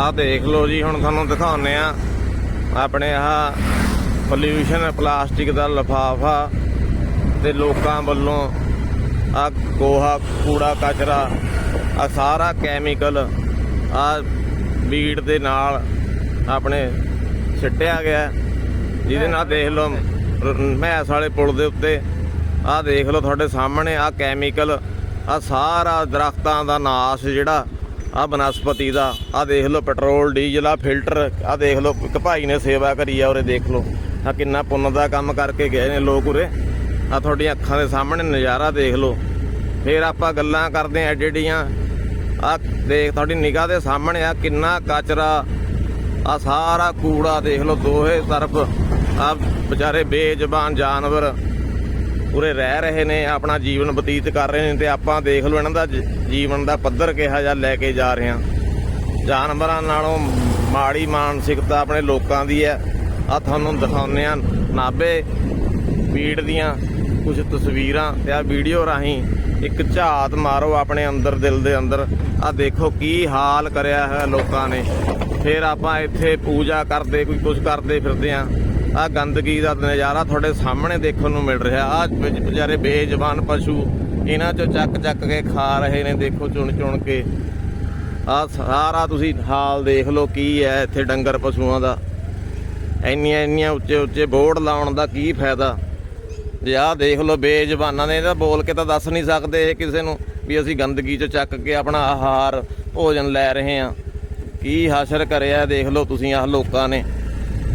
ਆਹ ਦੇਖ ਲਓ ਜੀ, ਹੁਣ ਤੁਹਾਨੂੰ ਦਿਖਾਉਂਦੇ ਆ ਆਪਣੇ ਆਹ ਪੋਲਿਊਸ਼ਨ ਪਲਾਸਟਿਕ ਦਾ ਲਫਾਫਾ ਤੇ ਲੋਕਾਂ ਵੱਲੋਂ ਆ ਗੋਹਾ, ਕੂੜਾ, ਕਚਰਾ ਆ ਸਾਰਾ ਕੈਮੀਕਲ ਆ ਬੀੜ ਦੇ ਨਾਲ ਆਪਣੇ ਸਿੱਟਿਆ ਗਿਆ ਜਿਹਦੇ ਨਾਲ ਦੇਖ ਲਓ ਰ- ਵਾਲੇ ਪੁਲ ਦੇ ਉੱਤੇ ਆ ਦੇਖ ਲਓ ਤੁਹਾਡੇ ਸਾਹਮਣੇ ਆ ਕੈਮੀਕਲ ਆ ਸਾਰਾ ਦਰਖਤਾਂ ਦਾ ਨਾਸ਼ ਜਿਹੜਾ ਆ ਬਨਸਪਤੀ ਦਾ ਆ ਦੇਖ ਲਓ ਪੈਟਰੋਲ, ਡੀਜ਼ਲ ਆ ਫਿਲਟਰ ਆ ਦੇਖ ਲਓ, ਇੱਕ ਭਾਈ ਨੇ ਸੇਵਾ ਕਰੀ ਆ ਉਰੇ ਦੇਖ ਲਓ। ਆ ਕਿੰਨਾ ਪੁੰਨ ਦਾ ਕੰਮ ਕਰਕੇ ਗਏ ਨੇ ਲੋਕ ਉਰੇ। ਆ ਤੁਹਾਡੀਆਂ ਅੱਖਾਂ ਦੇ ਸਾਹਮਣੇ ਨਜ਼ਾਰਾ ਦੇਖ ਲਓ। ਫੇਰ ਆਪਾਂ ਗੱਲਾਂ ਕਰਦੇ ਆ ਐਡੀਆਂ ਆ ਦੇਖ ਤੁਹਾਡੀ ਨਿਗਾਹ ਦੇ ਸਾਹਮਣੇ ਆ ਕਿੰਨਾ ਕਚਰਾ। ਆ ਸਾਰਾ ਕੂੜਾ ਦੇਖ ਲਓ ਦੋਹੇ ਤਰਫ। ਆ ਵਿਚਾਰੇ ਬੇਜ਼ਬਾਨ ਜਾਨਵਰ। ਉਰੇ ਰਹਿ ਰਹੇ ਨੇ, ਆਪਣਾ ਜੀਵਨ ਬਤੀਤ ਕਰ ਰਹੇ ਨੇ ਤੇ ਆਪਾਂ ਦੇਖ ਲਓ ਇਹਨਾਂ ਦਾ ਜ- ਜੀਵਨ ਦਾ ਪੱਧਰ ਕਿਹਾ ਜਾ, ਲੈ ਕੇ ਜਾ ਰਹੇ ਹਾਂ। ਜਾਨਵਰਾਂ ਨਾਲੋਂ ਮਾੜੀ ਮਾਨਸਿਕਤਾ ਆਪਣੇ ਲੋਕਾਂ ਦੀ ਹੈ। ਆ ਤੁਹਾਨੂੰ ਦਿਖਾਉਂਦੇ ਆ ਨਾਬੇ ਪੀੜ ਦੀਆਂ ਕੁਝ ਤਸਵੀਰਾਂ ਤੇ ਆ ਵੀਡੀਓ ਰਾਹੀਂ ਇੱਕ ਝਾਤ ਮਾਰੋ ਆਪਣੇ ਅੰਦਰ, ਦਿਲ ਦੇ ਅੰਦਰ। ਆ ਦੇਖੋ ਕੀ ਹਾਲ ਕਰਿਆ ਹੈ ਲੋਕਾਂ ਨੇ। ਫਿਰ ਆਪਾਂ ਇੱਥੇ ਪੂਜਾ ਕਰਦੇ, ਕੋਈ ਕੁਝ ਕਰਦੇ ਫਿਰਦੇ ਆ ਆ ਗੰਦਗੀ ਦਾ ਨਜ਼ਾਰਾ ਤੁਹਾਡੇ ਸਾਹਮਣੇ ਦੇਖਣ ਨੂੰ ਮਿਲ ਰਿਹਾ। ਆ ਵਿਚਾਰੇ ਬੇਜ਼ਬਾਨ ਪਸ਼ੂ ਇਹਨਾਂ ਚੋਂ ਚੱਕ ਚੱਕ ਕੇ ਖਾ ਰਹੇ ਨੇ, ਦੇਖੋ ਚੁਣ ਚੁਣ ਕੇ। ਆ ਸਾਰਾ ਤੁਸੀਂ ਹਾਲ ਦੇਖ ਲਓ ਕੀ ਹੈ ਇੱਥੇ ਡੰਗਰ ਪਸ਼ੂਆਂ ਦਾ। ਇੰਨੀਆਂ ਇੰਨੀਆਂ ਉੱਚੇ ਉੱਚੇ ਬੋਰਡ ਲਾਉਣ ਦਾ ਕੀ ਫਾਇਦਾ। ਜੇ ਆਹ ਦੇਖ ਲਓ ਬੇਜ਼ਬਾਨਾਂ ਨੇ ਤਾਂ ਬੋਲ ਕੇ ਤਾਂ ਦੱਸ ਨਹੀਂ ਸਕਦੇ ਇਹ ਕਿਸੇ ਨੂੰ ਵੀ ਅਸੀਂ ਗੰਦਗੀ ਚੋਂ ਚੱਕ ਕੇ ਆਪਣਾ ਆਹਾਰ ਭੋਜਨ ਲੈ ਰਹੇ ਹਾਂ। ਕੀ ਹਾਸ਼ਰ ਕਰਿਆ ਦੇਖ ਲਓ ਤੁਸੀਂ ਆਹ ਲੋਕਾਂ ਨੇ।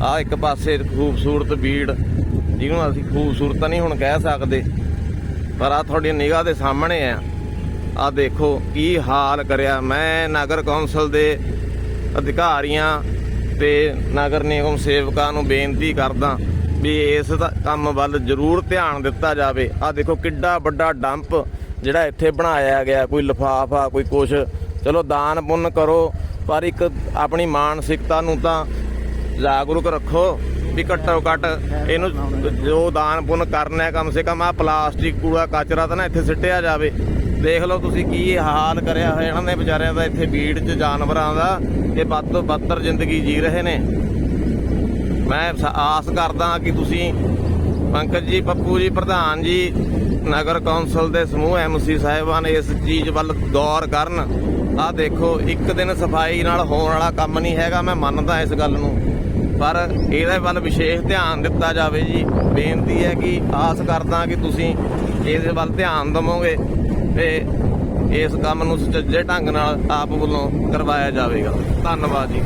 ਆਹ ਇੱਕ ਪਾਸੇ ਖੂਬਸੂਰਤ ਬੀੜ, ਜਿਹਨੂੰ ਅਸੀਂ ਖੂਬਸੂਰਤ ਨਹੀਂ ਹੁਣ ਕਹਿ ਸਕਦੇ, ਪਰ ਆ ਤੁਹਾਡੀ ਨਿਗਾਹ ਦੇ ਸਾਹਮਣੇ ਆ। ਆ ਦੇਖੋ ਕੀ ਹਾਲ ਕਰਿਆ। ਮੈਂ ਨਗਰ ਕੌਂਸਲ ਦੇ ਅਧਿਕਾਰੀਆਂ ਤੇ ਨਗਰ ਨਿਗਮ ਸੇਵਕਾਂ ਨੂੰ ਬੇਨਤੀ ਕਰਦਾ ਵੀ ਇਸ ਕੰਮ ਵੱਲ ਜ਼ਰੂਰ ਧਿਆਨ ਦਿੱਤਾ ਜਾਵੇ। ਆ ਦੇਖੋ ਕਿੱਡਾ ਵੱਡਾ ਡੰਪ ਜਿਹੜਾ ਇੱਥੇ ਬਣਾਇਆ ਗਿਆ। ਕੋਈ ਲਿਫਾਫਾ, ਕੋਈ ਕੁਛ। ਚਲੋ ਦਾਨ ਪੁੰਨ ਕਰੋ, ਪਰ ਇੱਕ ਆਪਣੀ ਮਾਨਸਿਕਤਾ ਨੂੰ ਤਾਂ ਜਾਗਰੂਕ ਰੱਖੋ ਵੀ ਘੱਟੋ ਘੱਟ ਇਹਨੂੰ ਜੋ ਦਾਨ ਪੁੰਨ ਕਰਨਾ ਕਮ ਸੇ ਕਮ ਆ ਪਲਾਸਟਿਕ ਕੂੜਾ, ਕਚਰਾ ਤਾਂ ਨਾ ਇੱਥੇ ਸਿੱਟਿਆ ਜਾਵੇ। ਦੇਖ ਲਓ ਤੁਸੀਂ ਕੀ ਹਾਲ ਕਰਿਆ ਹੋਇਆ ਇਹਨਾਂ ਦੇ ਵਿਚਾਰਿਆਂ ਦਾ ਇੱਥੇ ਬੀੜ 'ਚ ਜਾਨਵਰਾਂ ਦਾ ਇਹ ਵੱਧ ਤੋਂ ਬੱਤਰ ਜ਼ਿੰਦਗੀ ਜੀ ਰਹੇ ਨੇ। ਮੈਂ ਆਸ ਕਰਦਾ ਕਿ ਤੁਸੀਂ ਪੰਕਜ ਜੀ, ਪੱਪੂ ਜੀ, ਪ੍ਰਧਾਨ ਜੀ, ਨਗਰ ਕੌਂਸਲ ਦੇ ਸਮੂਹ ਐਮਸੀ ਸਾਹਿਬਾਨ ਇਸ ਚੀਜ਼ ਵੱਲ ਗੌਰ ਕਰਨ। ਆਹ ਦੇਖੋ, ਇੱਕ ਦਿਨ ਸਫ਼ਾਈ ਨਾਲ ਹੋਣ ਵਾਲਾ ਕੰਮ ਨਹੀਂ ਹੈਗਾ, ਮੈਂ ਮੰਨਦਾ ਇਸ ਗੱਲ ਨੂੰ। ਪਰ ਇਹਦੇ ਵੱਲ ਵਿਸ਼ੇਸ਼ ਧਿਆਨ ਦਿੱਤਾ ਜਾਵੇ ਜੀ। ਬੇਨਤੀ ਹੈ ਕਿ ਆਸ ਕਰਦਾ ਕਿ ਤੁਸੀਂ ਇਹਦੇ ਵੱਲ ਧਿਆਨ ਦੇਵੋਗੇ ਤੇ ਇਸ ਕੰਮ ਨੂੰ ਸੁਚੱਜੇ ਢੰਗ ਨਾਲ ਆਪ ਵੱਲੋਂ ਕਰਵਾਇਆ ਜਾਵੇਗਾ। ਧੰਨਵਾਦ ਜੀ।